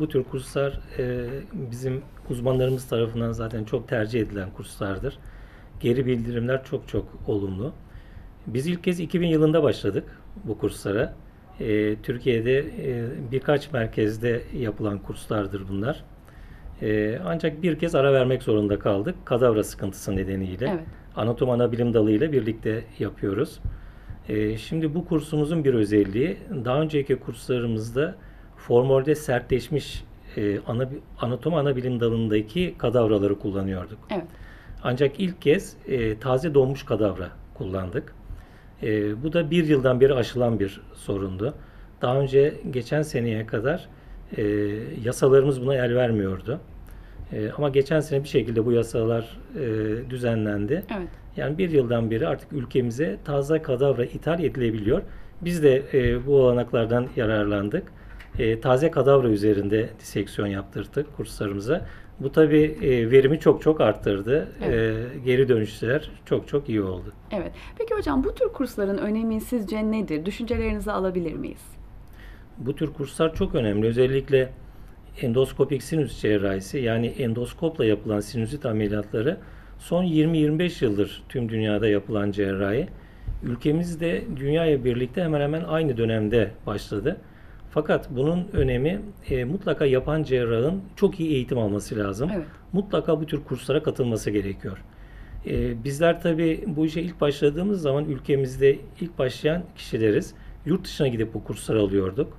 Bu tür kurslar e, bizim uzmanlarımız tarafından zaten çok tercih edilen kurslardır. Geri bildirimler çok çok olumlu. Biz ilk kez 2000 yılında başladık bu kurslara. E, Türkiye'de e, birkaç merkezde yapılan kurslardır bunlar. E, ancak bir kez ara vermek zorunda kaldık. Kadavra sıkıntısı nedeniyle. Evet. Anatom Anabilim Dalı ile birlikte yapıyoruz. E, şimdi bu kursumuzun bir özelliği daha önceki kurslarımızda formolde sertleşmiş e, ana, anatomi anabilim dalındaki kadavraları kullanıyorduk. Evet. Ancak ilk kez e, taze donmuş kadavra kullandık. E, bu da bir yıldan beri aşılan bir sorundu. Daha önce geçen seneye kadar e, yasalarımız buna el vermiyordu. E, ama geçen sene bir şekilde bu yasalar e, düzenlendi. Evet. Yani bir yıldan beri artık ülkemize taze kadavra ithal edilebiliyor. Biz de e, bu olanaklardan yararlandık. E, taze kadavra üzerinde diseksiyon yaptırdık kurslarımıza. Bu tabi e, verimi çok çok arttırdı. Evet. E, geri dönüşler çok çok iyi oldu. Evet. Peki hocam bu tür kursların önemi sizce nedir? Düşüncelerinizi alabilir miyiz? Bu tür kurslar çok önemli. Özellikle endoskopik sinüs cerrahisi yani endoskopla yapılan sinüzit ameliyatları son 20-25 yıldır tüm dünyada yapılan cerrahi. Ülkemizde dünyaya birlikte hemen hemen aynı dönemde başladı. Fakat bunun önemi e, mutlaka yapan cerrahın çok iyi eğitim alması lazım. Evet. Mutlaka bu tür kurslara katılması gerekiyor. E, bizler tabii bu işe ilk başladığımız zaman ülkemizde ilk başlayan kişileriz. Yurt dışına gidip bu kursları alıyorduk.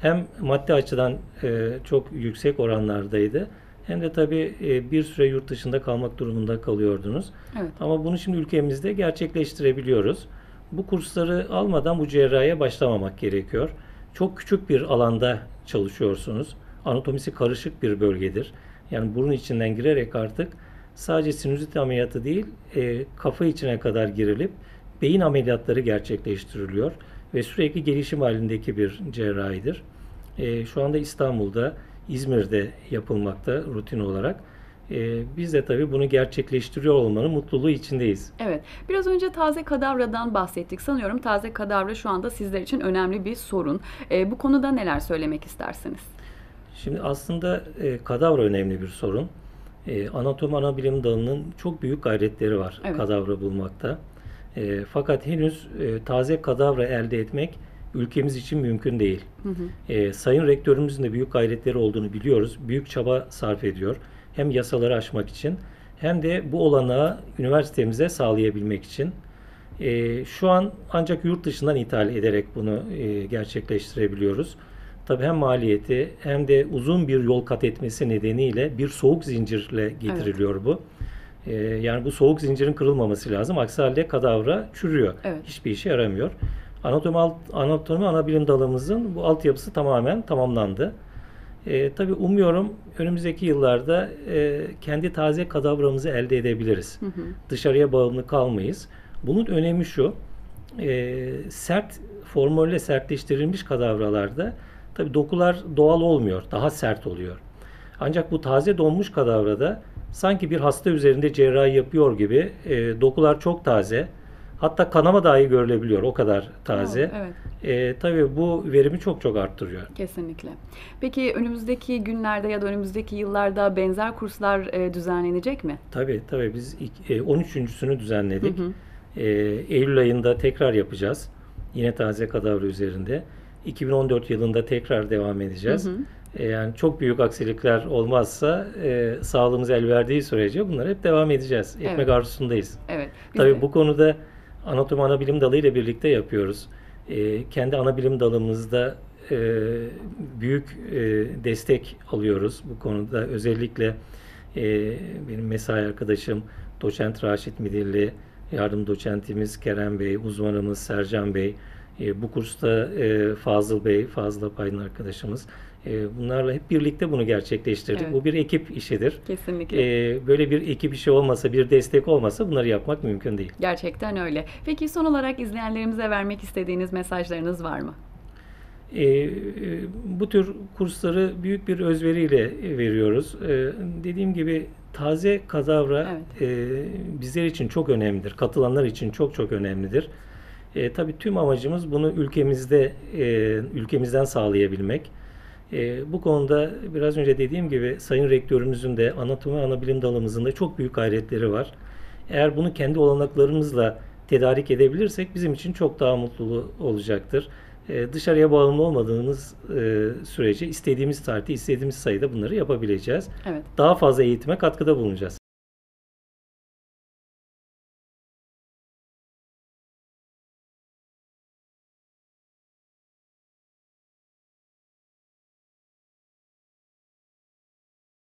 Hem maddi açıdan e, çok yüksek oranlardaydı. Hem de tabii e, bir süre yurt dışında kalmak durumunda kalıyordunuz. Evet. Ama bunu şimdi ülkemizde gerçekleştirebiliyoruz. Bu kursları almadan bu cerrahiye başlamamak gerekiyor. Çok küçük bir alanda çalışıyorsunuz. Anatomisi karışık bir bölgedir. Yani burun içinden girerek artık sadece sinüzit ameliyatı değil, e, kafa içine kadar girilip beyin ameliyatları gerçekleştiriliyor ve sürekli gelişim halindeki bir cerrahidir. E, şu anda İstanbul'da, İzmir'de yapılmakta rutin olarak. E, biz de tabii bunu gerçekleştiriyor olmanın mutluluğu içindeyiz. Evet. Biraz önce taze kadavradan bahsettik. Sanıyorum taze kadavra şu anda sizler için önemli bir sorun. Ee, bu konuda neler söylemek istersiniz? Şimdi aslında e, kadavra önemli bir sorun. E, anatomi anabilim dalının çok büyük gayretleri var Evet. kadavra bulmakta. E, fakat henüz e, taze kadavra elde etmek ülkemiz için mümkün değil. Hı hı. E, Sayın Rektörümüzün de büyük gayretleri olduğunu biliyoruz. Büyük çaba sarf ediyor. Hem yasaları aşmak için hem de bu olanağı üniversitemize sağlayabilmek için. E, şu an ancak yurt dışından ithal ederek bunu e, gerçekleştirebiliyoruz. Tabii hem maliyeti hem de uzun bir yol kat etmesi nedeniyle bir soğuk zincirle getiriliyor bu. E, yani bu soğuk zincirin kırılmaması lazım. Aksi halde kadavra çürüyor. Evet. Hiçbir işe yaramıyor. Anatomi, alt- anatomi anabilim dalımızın bu altyapısı tamamen tamamlandı. E, tabii umuyorum önümüzdeki yıllarda e, kendi taze kadavramızı elde edebiliriz. Hı hı. Dışarıya bağımlı kalmayız. Bunun önemi şu, e, sert formolle sertleştirilmiş kadavralarda tabii dokular doğal olmuyor, daha sert oluyor. Ancak bu taze donmuş kadavrada sanki bir hasta üzerinde cerrahi yapıyor gibi e, dokular çok taze. Hatta kanama dahi görülebiliyor o kadar taze. Oo, evet. E, tabii bu verimi çok çok arttırıyor. Kesinlikle. Peki önümüzdeki günlerde ya da önümüzdeki yıllarda benzer kurslar e, düzenlenecek mi? Tabii tabii biz ilk- e, 13.sünü düzenledik. Hı hı. E, Eylül ayında tekrar yapacağız. Yine taze kadavra üzerinde. 2014 yılında tekrar devam edeceğiz. Hı hı. E, yani çok büyük aksilikler olmazsa e, sağlığımız el verdiği sürece bunları hep devam edeceğiz. Ekmek Evet. arzusundayız. Evet. Tabii de- bu konuda anatomi anabilim dalı ile birlikte yapıyoruz. E, kendi anabilim dalımızda e, büyük e, destek alıyoruz bu konuda. Özellikle e, benim mesai arkadaşım doçent Raşit Midilli, yardım doçentimiz Kerem Bey, uzmanımız Sercan Bey, e, bu kursta e, Fazıl Bey, Fazıl Apaydın arkadaşımız. E, bunlarla hep birlikte bunu gerçekleştirdik. Evet. Bu bir ekip işidir. Kesinlikle. E, böyle bir ekip işi olmasa, bir destek olmasa bunları yapmak mümkün değil. Gerçekten öyle. Peki son olarak izleyenlerimize vermek istediğiniz mesajlarınız var mı? E, e, bu tür kursları büyük bir özveriyle veriyoruz. E, dediğim gibi taze kadavra e, bizler için çok önemlidir. Katılanlar için çok çok önemlidir. E, tabii tüm amacımız bunu ülkemizde e, ülkemizden sağlayabilmek. E, bu konuda biraz önce dediğim gibi Sayın Rektörümüzün de anatomi anabilim dalımızın da çok büyük gayretleri var. Eğer bunu kendi olanaklarımızla tedarik edebilirsek bizim için çok daha mutlu olacaktır. E, dışarıya bağımlı olmadığımız e, sürece istediğimiz tarihte, istediğimiz sayıda bunları yapabileceğiz. Evet. Daha fazla eğitime katkıda bulunacağız.